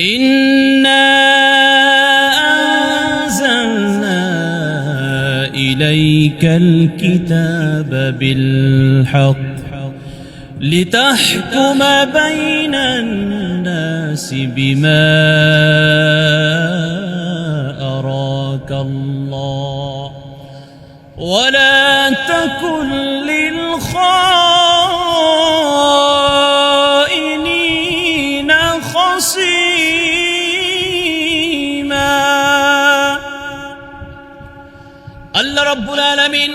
إنا أنزلنا إليك الكتاب بالحق لتحكم بين الناس بما أراك الله ولا تكن للخائنين রব্বুল আলামিন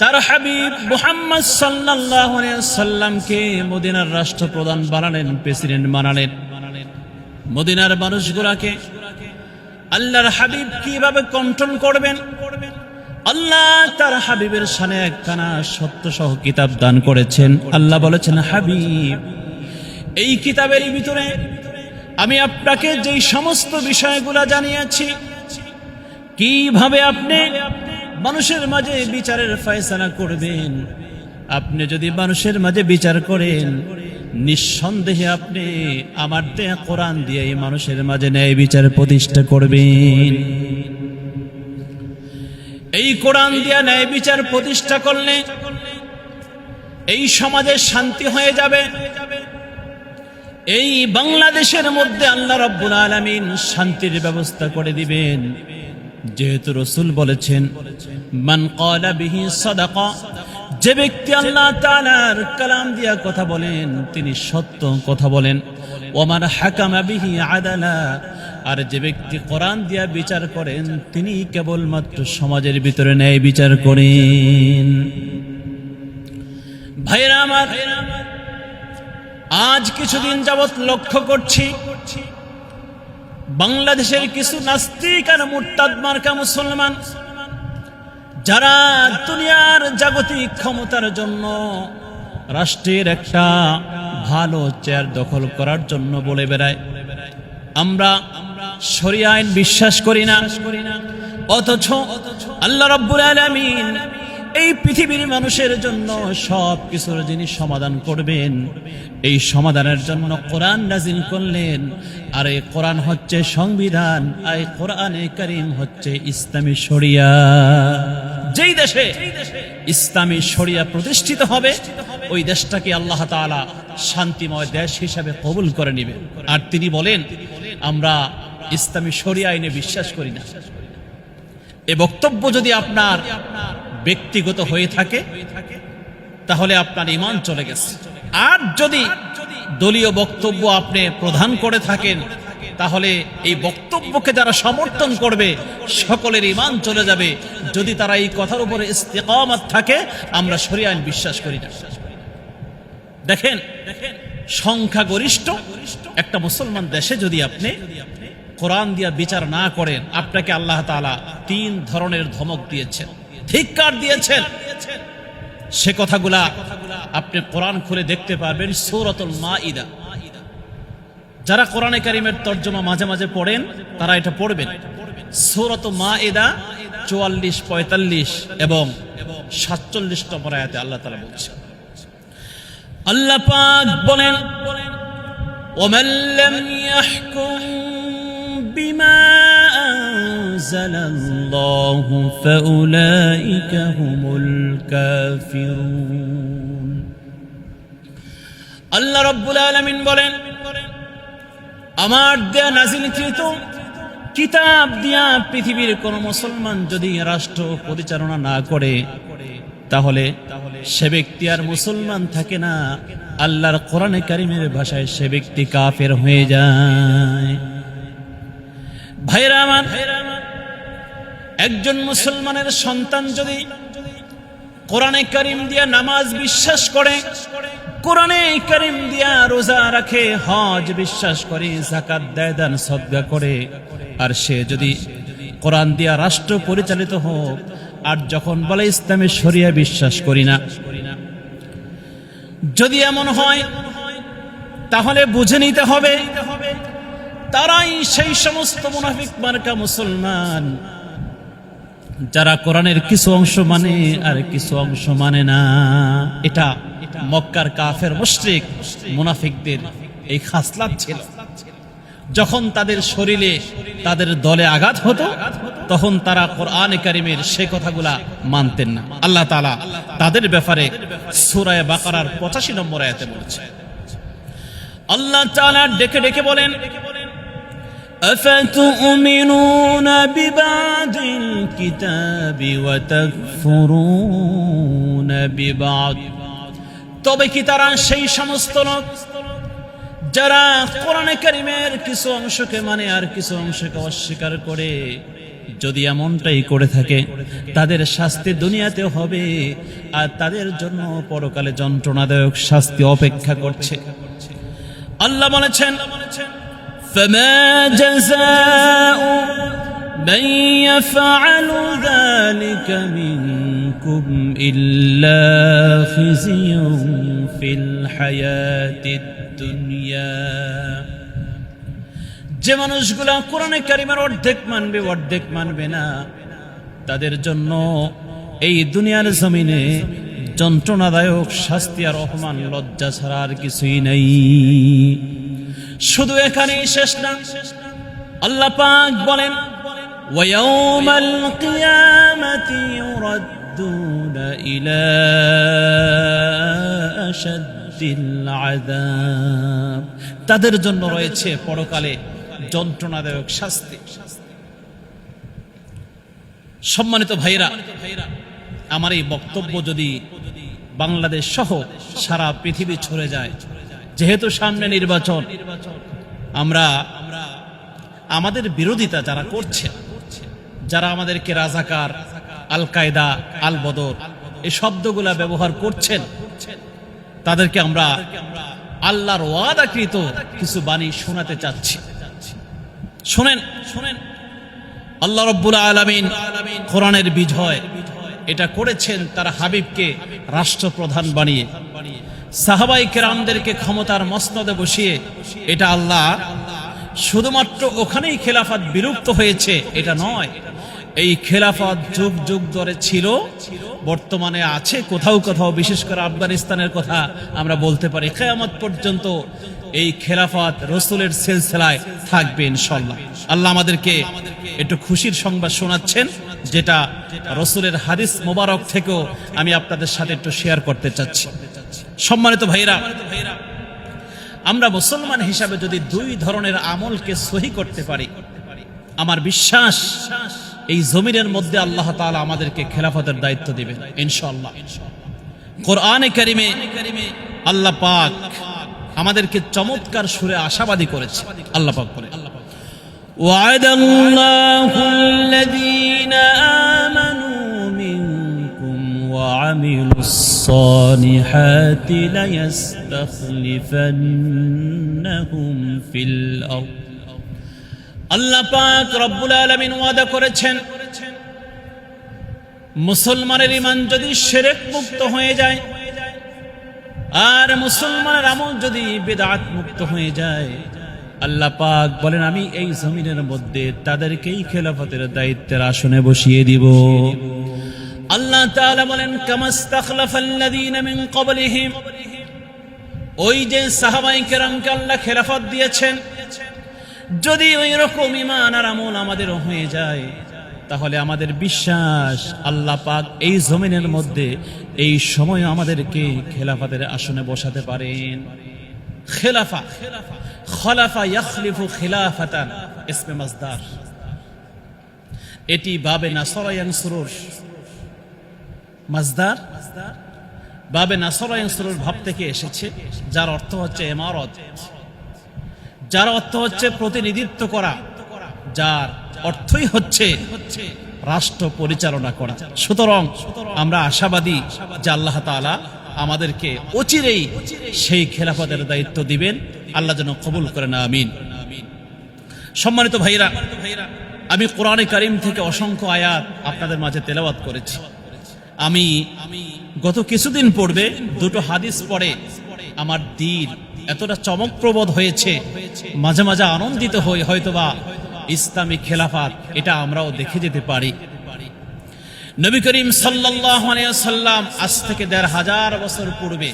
তার হাবিব মুহাম্মদ আলাইহি সাল্লামকে মদিনার রাষ্ট্রপ্রধান বানালেন, প্রেসিডেন্ট বানালেন। মদিনার মানুষগুলাকে আল্লাহর হাবিব কীভাবে কন্ট্রোল করবেন? আল্লাহ তার হাবিবের সানে একখানা সত্য সহ কিতাব দান করেছেন। আল্লাহ বলেছেন, হাবিব, এই কিতাবের ভিতরে আমি আপনাকে যেই সমস্ত বিষয়গুলা জানিয়েছি কীভাবে আপনি মানুষের মাঝে বিচারের ফয়সালা করবেন? আপনি যদি মানুষের মাঝে বিচার করেন, নিঃসন্দেহে আপনি আমার দেয়া কোরআন দিয়ে এই মানুষের মাঝে ন্যায় বিচার প্রতিষ্ঠা করবেন। এই কোরআন দিয়া ন্যায় বিচার প্রতিষ্ঠা করলে এই সমাজে শান্তি হয়ে যাবে। এই বাংলাদেশের মধ্যে আল্লাহ রব্বুল আলামিন শান্তির ব্যবস্থা করে দিবেন। যেহেতু রসুল বলেছেন, মান ক্বালা বিহি সাদাকা যে ব্যক্তি আল্লাহ তাআলার কালাম দিয়া কথা বলেন, তিনি সত্য কথা বলেন। ওমান হাকামা বিহি আদালা আর যে ব্যক্তি কোরআন দিয়া বিচার করেন, তিনি কেবলমাত্র সমাজের ভিতরে ন্যায় বিচার করেন। ভাইরা আমার, আজ কিছুদিন যাবৎ লক্ষ্য করছি বাংলাদেশের কিছু নাস্তিক আর মুরতাদ মার্কা মুসলমান, যারা দুনিয়ার জাগতিক ক্ষমতার জন্য রাষ্ট্রের একটা ভালো চেয়ার দখল করার জন্য বলে বেড়ায়। আমরা শরিয়া আইন বিশ্বাস করি না, অথচ আল্লাহ রব্বুল আলামিন এই পৃথিবীর মানুষের জন্য সব কিছুর যিনি সমাধান করবেন, এই সমাধানের জন্য কোরআন নাজিল করলেন। আর এই কোরআন হচ্ছে সংবিধান, আর এই কোরআনে করিম হচ্ছে ইসলামী শরিয়া। যেই দেশে ইসলামী শরিয়া প্রতিষ্ঠিত হবে, ওই দেশটাকে আল্লাহ তাআলা শান্তিময় দেশ হিসাবে কবুল করে নেবে আর তিনি বলেন, আমরা ইসলামী শরিয়া আইনে বিশ্বাস করি না। এ বক্তব্য যদি আপনার ব্যক্তিগত হয়ে থাকে, তাহলে আপনার ইমান চলে গেছে। আর যদি দলীয় বক্তব্য আপনি প্রধান করে থাকেন, তাহলে এই বক্তব্যকে যারা সমর্থন করবে, সকলের ইমান চলে যাবে। যদি তারা এই কথার উপরে ইস্তেকামাত থাকে, আমরা সরিয়ান বিশ্বাস করি না। দেখেন, সংখ্যাগরিষ্ঠ একটা মুসলমান দেশে যদি আপনি কোরআন দিয়া বিচার না করেন, আপনাকে আল্লাহ তাআলা তিন ধরনের ধমক দিয়েছেন। ধিক্কার দিয়েছেন। সে কথাগুলা আপনি কোরআন খুলে দেখতে পারবেন, সৌরতুল মা ইদা যারা কোরআনে কারিমের তর্জমা মাঝে মাঝে পড়েন, তারা এটা পড়বেন। সৌরত মা ইদা চুয়াল্লিশ, পঁয়তাল্লিশ এবং সাতচল্লিশ নম্বর আল্লাহ তালা বলছেন, আল্লাহ পাক বলেন ওমাল্লাম ইয়াহকুম বিমা أنزل الله فأولئك هم الكافرون আল্লাহ রব্বুল আলামিন বলেন আমার দেয়া নাজিলকৃত কিতাব দিয়া পৃথিবীর কোন মুসলমান যদি রাষ্ট্র পরিচালনা না করে তাহলে সে ব্যক্তি আর মুসলমান থাকে না আল্লাহর কোরআনে কারিমের ভাষায় সে ব্যক্তি কাফের হয়ে যায় ভাইরা আমার একজন মুসলমানের সন্তান যদি কোরআনে কারিম দিয়া নামাজ বিশ্বাস করে, কোরআনে কারিম দিয়া রোজা রাখে, হজ বিশ্বাস করে জাকাত দেয়, দান, সদ্গা করে, আর সে যদি কোরআন দিয়া রাষ্ট্র পরিচালিত হোক, আর যখন বলে ইসলামের শরিয়া বিশ্বাস করি না। যদি এমন হয়, তাহলে বুঝে নিতে হবে, তারাই সেই সমস্ত মুনাফিক মার্কা মুসলমান। যারা কোরআনের কিছু অংশ মানে আর কিছু অংশ মানে না। এটা মক্কার কাফের মুশরিক, মুনাফিকদের এই খাসলাত ছিল। যখন তাদের শরীরে, তাদের দলে আঘাত হতো, তখন তারা কোরআনে কারিমের সে কথাগুলা মানতেন না। আল্লাহ তালা তাদের ব্যাপারে সুরায় বাকারার পঁচাশি নম্বর আয়াতে বলেছে আল্লাহ তাআলা ডেকে ডেকে বলেন أفتؤمنون ببعض الكتاب وتكفرون ببعض তবে কি তারা সেই সমস্ত লোক যারা কোরআনে কারিমের কিছু অংশকে মানে আর কিছু অংশকে অস্বীকার করে যদি এমনটাই করে থাকে তাদের শাস্তি দুনিয়াতে হবে আর তাদের জন্য পরকালে যন্ত্রণাদায়ক শাস্তি অপেক্ষা করছে আল্লাহ বলেছেন فما جزاء من يفعل ذلك منكم إلا خزي في الحياة الدنيا যে মানুষগুলা কোরআনে কারিমের অর্ধেক মানবে অর্ধেক মানবে না তাদের জন্য এই দুনিয়ার জমিনে যন্ত্রণাদায়ক শাস্তি আর অপমান লজ্জা ছাড়া আর কিছুই নাই শুধু এখানেই শেষ না আল্লাহ পাক বলেন ويوم القيامة يردون إلى أشد العذاب তাদের জন্য রয়েছে পরকালে যন্ত্রণাদায়ক শাস্তি সম্মানিত ভাইরা আমার এই বক্তব্য যদি বাংলাদেশ সহ সারা পৃথিবী ছড়ে যায় যেহেতু সামনে নির্বাচন, আমরা আমাদের বিরোধিতা যারা করছে, যারা আমাদেরকে রাজাকার আল কায়দা আল বদর এই শব্দগুলা ব্যবহার করছেন, তাদেরকে আমরা আল্লাহর ওয়াদাকৃত কিছু বাণী শোনাতে চাচ্ছি। শোনেন শোনেন, আল্লাহ রব্বুল আলমিন কোরআনের বিজয় এটা করেছেন তার হাবিবকে রাষ্ট্রপ্রধান বানিয়ে। সাহাবাই কেরামদেরকে ক্ষমতার মসনদে বসিয়ে এটা আল্লাহ শুধুমাত্র ওখানেই খেলাফাত বিলুপ্ত হয়েছে, এটা নয়। এই খেলাফত যুগ যুগ ধরে ছিল, বর্তমানে আছে, কোথাও কোথাও, বিশেষ করে আফগানিস্তানের কথা আমরা বলতে পারি। কেয়ামত পর্যন্ত এই খেলাফত রসুলের সিলসিলায় থাকবে ইনশাল্লাহ আল্লাহ আমাদেরকে একটু খুশির সংবাদ শোনাচ্ছেন, যেটা রসুলের হাদিস মোবারক থেকেও আমি আপনাদের সাথে একটু শেয়ার করতে চাচ্ছি। সম্মানিত ভাইরা আমরা মুসলমান হিসাবে যদি দুই ধরনের আমলকে সহি করতে পারি, আমার বিশ্বাস এই জমিনের মধ্যে আল্লাহ তালা আমাদেরকে খেলাফতের দায়িত্ব দিবে ইনশাল্লাহ কোরআনে কারিমে আল্লাহ পাক আমাদেরকে চমৎকার সুরে আশাবাদী করেছে, আল্লাহ পাক করে আল্লাহ পাক ওয়াদাল্লাহুল্লাযীনা আমানু وعملوا الصالحات ليستخلفنهم في الأرض আল্লাহ পাক রব্বুল আলমিন ওয়াদা করেছেন মুসলমানের ইমান যদি সেরেক মুক্ত হয়ে যায় আর মুসলমানের আমল যদি বেদাত মুক্ত হয়ে যায় আল্লাহ পাক বলেন আমি এই জমিনের মধ্যে তাদেরকেই খেলাফতের দায়িত্বের আসনে বসিয়ে দিব আল্লাহ তাআলা বলেন, কামাস্তাখলাফাল্লাযীনা মিন ক্বাবলিহিম। ওই যে সাহাবাই কেরামকে আল্লাহ খেলাফত দিয়েছেন, যদি ওই রকম ইমান আর আমল আমাদের হয়ে যায়, তাহলে আমাদের বিশ্বাস আল্লাহ পাক এই জমিনের মধ্যে এই সময় আমাদেরকে খেলাফাতের আসনে বসাতে পারেন। খেলাফা, খলাফা ইয়াখলিফু খিলাফাতান, ইসমে মাসদার। এটি বাবে নাসরায়ান সুরুর মাজদার বাবে নাসরায়ান সুরুর ভাব থেকে এসেছে, যার অর্থ হচ্ছে এমারত। যার অর্থ হচ্ছে প্রতিনিধিত্ব করা, যার অর্থই হচ্ছে রাষ্ট্র পরিচালনা করা। সুতরাং আমরা আশাবাদী যে আল্লাহ তাআলা আমাদেরকে অচিরেই সেই খেলাফতের দায়িত্ব দিবেন। আল্লাহ যেন কবুল করে না আমিন। সম্মানিত ভাইরা, আমি কোরআনে কারিম থেকে অসংখ্য আয়াত আপনাদের মাঝে তেলাওয়াত করেছি। আমি গত কিছুদিন পূর্বে দুটো হাদিস পড়ে আমার দিন এতটা চমকপ্রবোধ হয়েছে, মাঝে মাঝে আনন্দিত হই, হয়তোবা ইসলামী খেলাফাত, এটা আমরাও দেখে যেতে পারি। নবী করিম সাল্লাম আজ থেকে দেড় হাজার বছর পূর্বে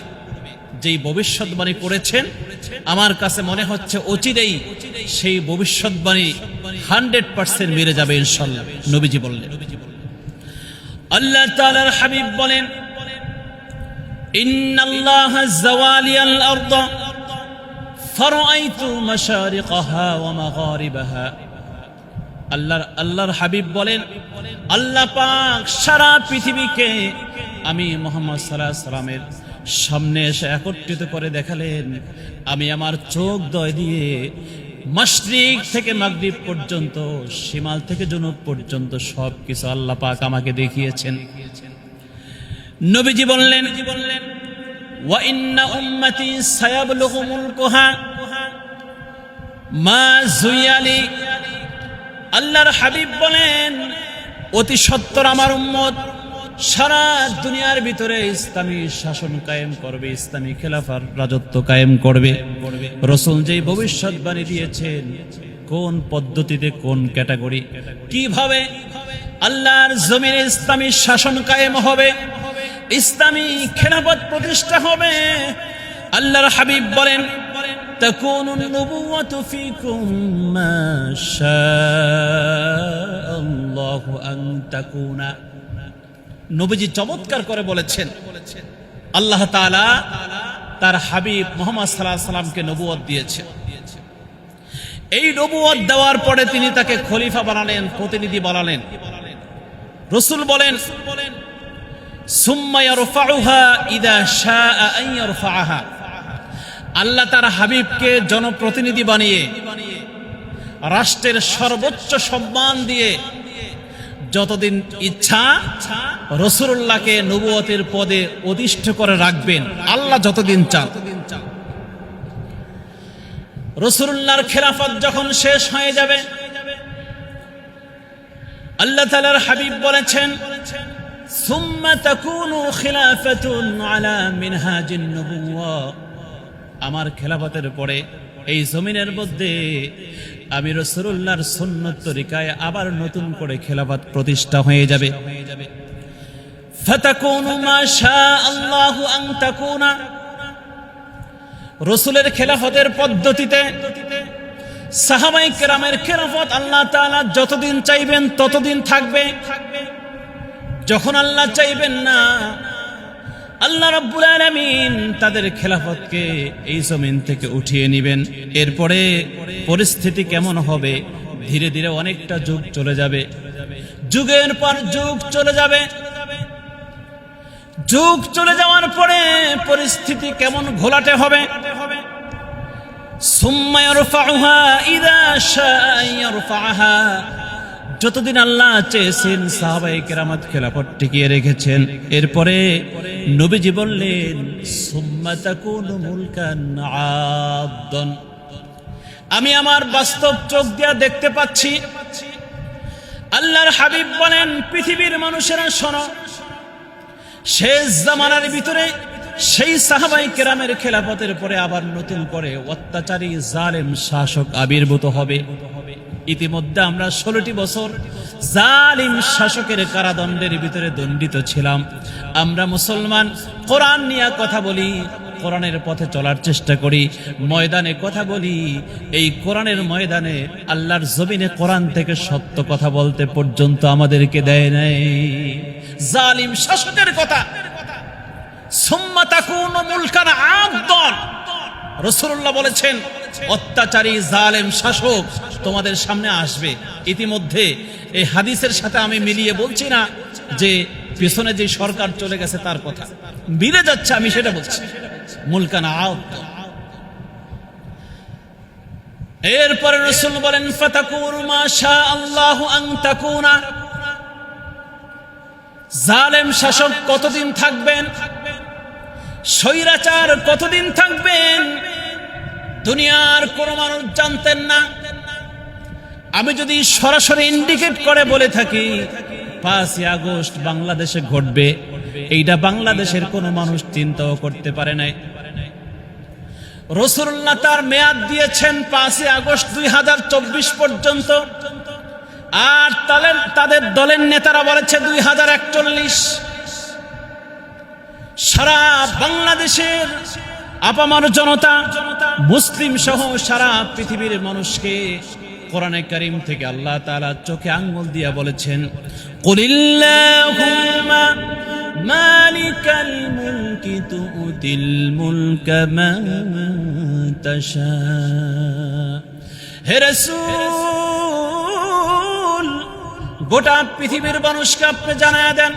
যেই ভবিষ্যৎবাণী করেছেন, আমার কাছে মনে হচ্ছে অচিরেই সেই ভবিষ্যৎবাণী হান্ড্রেড পার্সেন্ট মেরে যাবে ইনশাল্লাহ, নবীজি বললেন। আল্লাহ তাআলার হাবিব বলেন আল্লাহর আল্লাহর হাবিব বলেন, আল্লাহ পাক সারা পৃথিবীকে আমি মোহাম্মদ সামনে এসে একত্রিত করে দেখালেন। আমি আমার চোখ দয় দিয়ে মাসরিক থেকে মাগরিব পর্যন্ত সীমাল থেকে জনুব পর্যন্ত সব কিছু আল্লাহ পাক আমাকে দেখিয়েছেন। নবীজি বললেন, ওয়া ইন্না উম্মতি সায়াবলুগু মুলকুহা, মা জুয়ালি আল্লাহর হাবিব বলেন, অতি সত্তর আমার উম্মত সারা দুনিয়ার ভিতরে ইসলামী শাসন কায়েম করবে ইসলামী খেলাফার রাজত্ব কায়েম করবে রসুল যেই ভবিষ্যৎবাণী দিয়েছেন কোন পদ্ধতিতে কোন ক্যাটাগরি কিভাবে আল্লাহর জমিনে ইসলামী শাসন কায়েম হবে ইসলামী খেলাফত প্রতিষ্ঠা হবে আল্লাহর হাবিব বলেন تكون النبوة فيكم ما شاء الله أن تكون নবীজি চমৎকার করে বলেছেন, আল্লাহ তাআলা তার হাবিব মোহাম্মদ সাল্লাহ সাল্লামকে নবুয়ত দিয়েছেন। এই নবুয়ত দেওয়ার পরে তিনি তাকে খলিফা বানালেন, প্রতিনিধি বানালেন। রসুল বলেন আল্লাহ তার হাবিবকে জনপ্রতিনিধি বানিয়ে, রাষ্ট্রের সর্বোচ্চ সম্মান দিয়ে যতদিন ইচ্ছা রসুল্লাহকে নবুয়তের পদে অধিষ্ঠ করে রাখবেন। আল্লাহ যতদিন চান। রসুল্লাহর খেলাফত যখন শেষ হয়ে যাবে, আল্লাহ তালার হাবিব বলেছেন আমার খেলাফতের পরে এই জমিনের মধ্যে আমি রসুল্লাহর সুন্নত তরিকায় আবার নতুন করে খেলাফাত প্রতিষ্ঠা হয়ে যাবে। রসুলের খেলাফতের পদ্ধতিতে আল্লাহ যতদিন চাইবেন ততদিন থাকবে। যখন আল্লাহ চাইবেন না আল্লাহ রাব্বুল আলামিন তাদের খেলাফতকে এই জমিন থেকে উঠিয়ে নেবেন। এরপরে পরিস্থিতি কেমন হবে? ধীরে ধীরে অনেকটা যুগ চলে যাবে। যুগের পর যুগ চলে যাবে। যুগ চলে যাওয়ার পরে পরিস্থিতি কেমন ঘোলাটে হবে? যতদিন আল্লাহ চেয়েছেন সাহাবাই কেরামত খেলাফত টিকিয়ে রেখেছেন, এরপরে নবীজি বললেন আমি আমার বাস্তব চোখ দিয়া দেখতে পাচ্ছি, আল্লাহর হাবিব বলেন, পৃথিবীর মানুষেরা শোনো, শেষ জামানার ভিতরে সেই সাহাবাই কেরামের খেলাফতের পরে আবার নতুন করে অত্যাচারী জালেম শাসক আবির্ভূত হবে। ইতিমধ্যে আমরা ষোলোটি বছর জালিম শাসকের কারাদণ্ডের ভিতরে দণ্ডিত ছিলাম। আমরা মুসলমান, কোরআন নিয়ে কথা বলি, কোরআনের পথে চলার চেষ্টা করি, ময়দানে কথা বলি, এই কোরআনের ময়দানে আল্লাহর জমিনে কোরআন থেকে সত্য কথা বলতে পর্যন্ত আমাদেরকে দেয় নাই। জালিম শাসকের কথা সুম্মা তাকুনু মুলকান আদন রসুল্লাহ বলেছেন, অত্যাচারী জালেম শাসক তোমাদের সামনে আসবে। ইতিমধ্যে এই হাদিসের সাথে আমি মিলিয়ে বলছি না যে পেছনে যে সরকার চলে গেছে তার কথা। যাচ্ছে, আমি সেটা বলছি। এরপরে রসুল বলেন জালেম শাসক কতদিন থাকবেন? স্বৈরাচার কতদিন থাকবেন দুনিয়ার কোন মানুষ জানতেন না। আমি যদি সরাসরি ইন্ডিকেট করে বলে থাকি, পাঁচই আগস্ট বাংলাদেশে ঘটবে। এইটা বাংলাদেশের কোন মানুষ চিন্তাও করতে পারে নাই। রসুল্লাহ তার মেয়াদ দিয়েছেন পাঁচই আগস্ট দুই হাজার চব্বিশ পর্যন্ত। আর তাদের তাদের দলের নেতারা বলেছে দুই হাজার একচল্লিশ। সারা বাংলাদেশের আপামার জনতা, মুসলিম সহ সারা পৃথিবীর মানুষকে কোরআনে করিম থেকে আল্লাহ তালা চোখে আঙ্গুল দিয়া বলেছেন গোটা পৃথিবীর মানুষকে আপনি জানায় দেন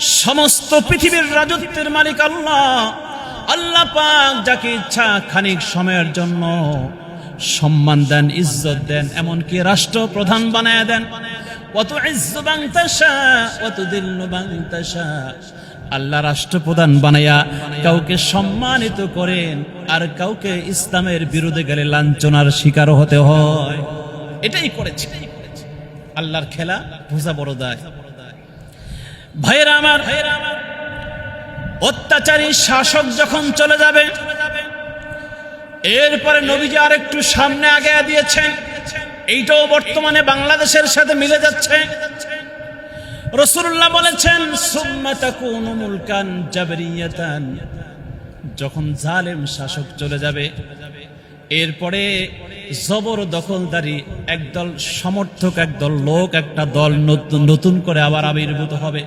সমস্ত পৃথিবীর রাজত্বের মালিক আল্লাহ। আল্লাহ পাক যাকে ইচ্ছা খানিক সময়ের জন্য সম্মান দেন, ইজ্জত দেন, এমনকি রাষ্ট্রপ্রধান বানায় দেন। অত ইজ্জু বাংতাসা অত দিল্লু বাংতাসা আল্লাহ রাষ্ট্রপ্রধান বানায়া কাউকে সম্মানিত করেন আর কাউকে ইসলামের বিরুদ্ধে গেলে লাঞ্ছনার শিকার হতে হয়। এটাই করেছে। আল্লাহর খেলা বোঝা বড় দায়। ভাইয়েরা আমার, অত্যাচারী শাসক যখন চলে যাবে, এরপরে নবীজি আর একটু সামনে আগে দিয়েছেন। এইটাও বর্তমানে বাংলাদেশের সাথে মিলে যাচ্ছে। রসুল্লাহ বলেছেন মুলকান জাবরিয়াতান। যখন জালেম শাসক চলে যাবে, এরপরে জবর দখলদারি একদল সমর্থক, একদল লোক, একটা দল নতুন করে আবার আবির্ভূত হবে।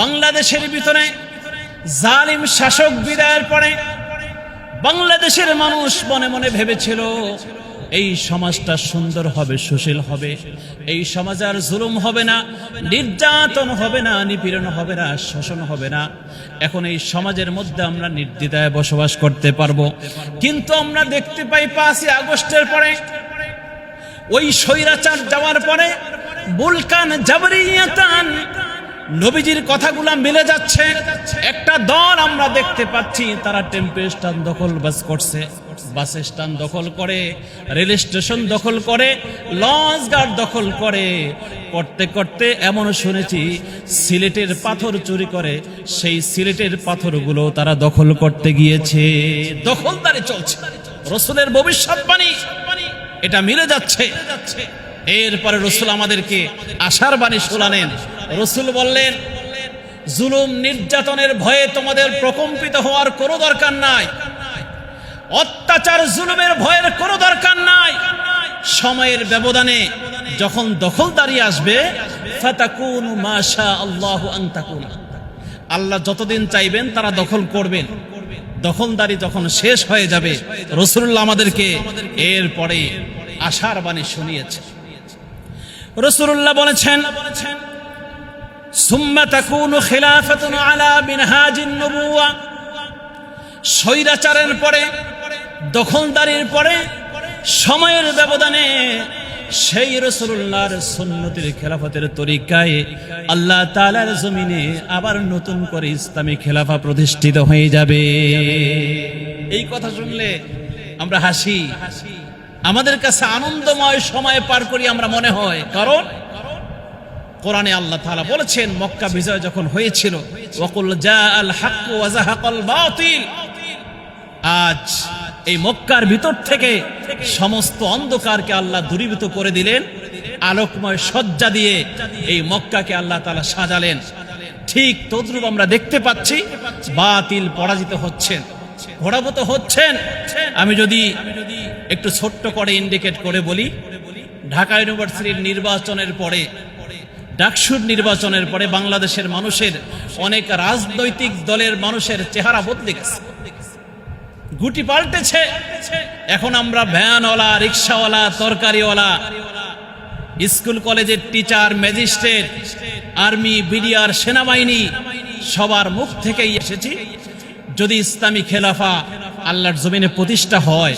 বাংলাদেশের ভিতরে জালিম শাসক বিদায়ের পরে বাংলাদেশের মানুষ মনে মনে ভেবেছিল, এই সমাজটা সুন্দর হবে, সুশীল হবে, এই সমাজ আর জুলুম হবে না, নির্যাতন হবে না, নিপীড়ন হবে না শোষণ হবে না। এখন এই সমাজের মধ্যে আমরা নির্দ্বিধায় বসবাস করতে পারব। কিন্তু আমরা দেখতে পাই পাঁচই আগস্টের পরে, ওই স্বৈরাচার যাওয়ার পরে, বুলকান জাবরিয়াতান নবীজির কথাগুলা মিলে যাচ্ছে। একটা দল আমরা দেখতে পাচ্ছি, তারা টেম্পো স্ট্যান্ড দখল বাস করছে। বাস স্ট্যান্ড দখল করে, রেল স্টেশন দখল করে, লঞ্চ গার্ড দখল করে। করতে করতে এমনও শুনেছি, সিলেটের পাথর চুরি করে, সেই সিলেটের পাথরগুলো তারা দখল করতে গিয়েছে। দখলদারি চলছে। রসুলের ভবিষ্যৎবাণী এটা মিলে যাচ্ছে। এরপরে রসুল আমাদেরকে আশার বাণী শোনালেন। রসুল বললেন, জুলুম নির্যাতনের ভয়ে তোমাদের প্রকম্পিত হওয়ার কোনো দরকার নাই। অত্যাচার জুলুমের ভয়ের কোনো দরকার নাই। সময়ের ব্যবধানে যখন দখলদারি আসবে আল্লাহ যতদিন চাইবেন, তারা দখল করবেন। দখলদারি যখন শেষ হয়ে যাবে, রসুল্লাহ আমাদেরকে এরপরে আশার বাণী শুনিয়েছে রসুল্লাহ বলেছেন সুম্মা তাকুনু খিলাফাতুন আলা মিনহাজিন নবুওয়া। স্বৈরাচারের পরে, দখলদারির পরে, সময়ের ব্যবধানে সেই রসুল্লাহর সুন্নতির খেলাফতের তরিকায় আল্লাহ তালার জমিনে আবার নতুন করে ইসলামী খেলাফা প্রতিষ্ঠিত হয়ে যাবে। এই কথা শুনলে আমরা হাসি। আমাদের কাছে আনন্দময় সময় পার করি আমরা মনে হয়। কারণ কোরআনে আল্লাহ তাআলা বলেছেন, মক্কা বিজয় যখন হয়েছিল, ওয়াকুল জা আল হাক্ক ওয়া জাহাকাল বাতিল। আজ এই মক্কার ভিতর থেকে সমস্ত অন্ধকারকে আল্লাহ দূরীভূত করে দিলেন, আলোকময় সজ্জা দিয়ে এই মক্কাকে আল্লাহ তাআলা সাজালেন। ঠিক তদ্রুপ আমরা দেখতে পাচ্ছি, বাতিল পরাজিত হচ্ছেন ঘোড়াভূত হচ্ছেন। আমি যদি একটু ছোট্ট করে ইন্ডিকেট করে বলি, ঢাকা ইউনিভার্সিটির নির্বাচনের পরে ডাকসুর নির্বাচনের পরে বাংলাদেশের মানুষের অনেক রাজনৈতিক দলের মানুষের চেহারা বদলে গেছে। গুটি পাল্টেছে। এখন আমরা ভ্যানওয়ালা, রিক্সাওয়ালা, তরকারিওয়ালা, স্কুল কলেজের teacher, magistrate, army, B D R, সেনাবাহিনী সবার মুখ থেকেই এসেছি। যদি ইসলামী খেলাফা আল্লাহর জমিনে প্রতিষ্ঠা হয়,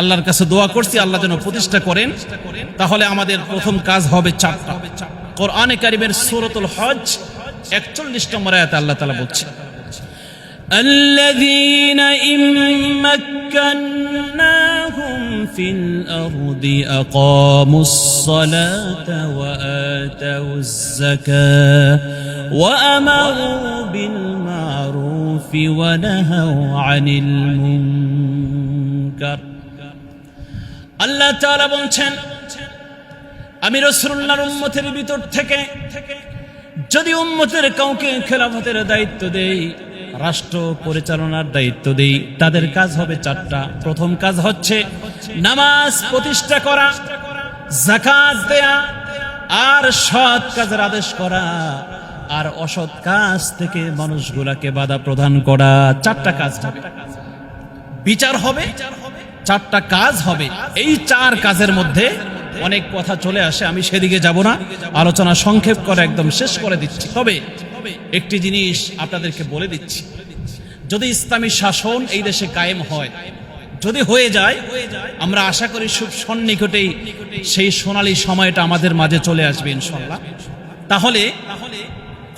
আল্লাহর কাছে দোয়া করছি, আল্লাহ যেন প্রতিষ্ঠা করেন, তাহলে আমাদের প্রথম কাজ হবে চারটা কোরআনে কারিমের সূরাতুল হজ একচল্লিশ নম্বর আয়াতে আল্লাহ তাআলা বলছে الذين إن مكناهم في الأرض أقاموا الصلاة وآتوا الزكاة وأمروا بالمعروف ونهوا عن المنكر আল্লাহ তাআলা বলছেন আমি রসুল্লাহর উম্মতের ভিতর থেকে, যদি উম্মতের কাউকে খেলাফতের দায়িত্ব দেই, রাষ্ট্র পরিচালনার দায়িত্ব দেই, তাদের কাজ হবে চারটা। প্রথম কাজ হচ্ছে নামাজ প্রতিষ্ঠা করা জাকাত দেয়া, আর সৎ কাজের আদেশ করা, আর অসৎ কাজ থেকে মানুষগুলাকে বাধা প্রদান করা। চারটা কাজ হবে। বিচার হবে, চারটা কাজ হবে। এই চার কাজের মধ্যে অনেক কথা চলে আসে, আমি সেদিকে যাব না। আলোচনা সংক্ষেপ করে একদম শেষ করে দিচ্ছি। তবে একটি জিনিস আপনাদেরকে বলে দিচ্ছি। যদি ইসলামী শাসন এই দেশে কায়েম হয়, যদি হয়ে যায়, আমরা আশা করি খুব সন্নিকটেই সেই সোনালী সময়টা আমাদের মাঝে চলে আসবে ইনশাল্লাহ তাহলে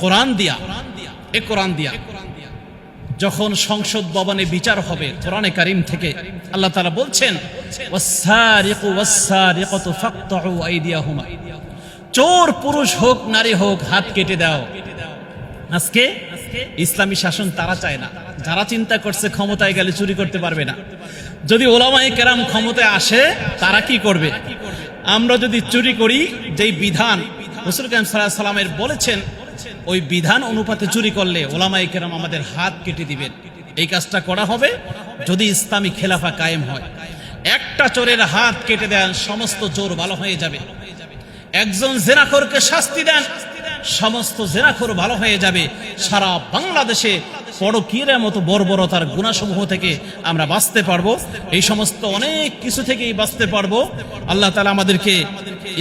কোরআন দিয়া, এ কোরআন দিয়া যখন সংসদ ভবনে বিচার হবে কোরআনে কারিম থেকে, আল্লাহ তাআলা বলছেন চোর, পুরুষ হোক, নারী হোক, হাত কেটে দাও। আজকে ইসলামী শাসন তারা চায় না। যারা চিন্তা করছে ক্ষমতায় গেলে চুরি করতে পারবে না। যদি ওলামায়ে কেরাম ক্ষমতায় আসে, তারা কি করবে? আমরা যদি চুরি করি, যেই বিধান রসুল বলেছেন ওই বিধান অনুপাতে চুরি করলে ওলামায়ে কেরাম আমাদের হাত কেটে দিবেন। এই কাজটা করা হবে যদি ইসলামী খেলাফা কায়েম হয়। একটা চোরের হাত কেটে দেন, সমস্ত চোর ভালো হয়ে যাবে। একজন জেনাখোরকে শাস্তি দেন, সমস্ত জেনাখোর ভালো হয়ে যাবে। সারা বাংলাদেশে পরকীরের মতো বর্বরতার গুণাসমূহ থেকে আমরা বাঁচতে পারব। এই সমস্ত অনেক কিছু থেকেই বাঁচতে পারব। আল্লাহ তালা আমাদেরকে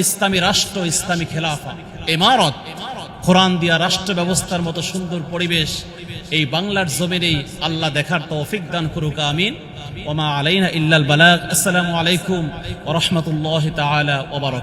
ইসলামী রাষ্ট্র, ইসলামী খেলাফা এমারত কোরআন দিয়া রাষ্ট্র ব্যবস্থার মতো সুন্দর পরিবেশ এই বাংলার জমিনেই আল্লাহ দেখার তৌফিক দান করুক, আমিন। ওমা আলাইনা ইল্লাল বালাক আসসালামু আলাইকুম ওয়া ওয়া বারাকাতুহু।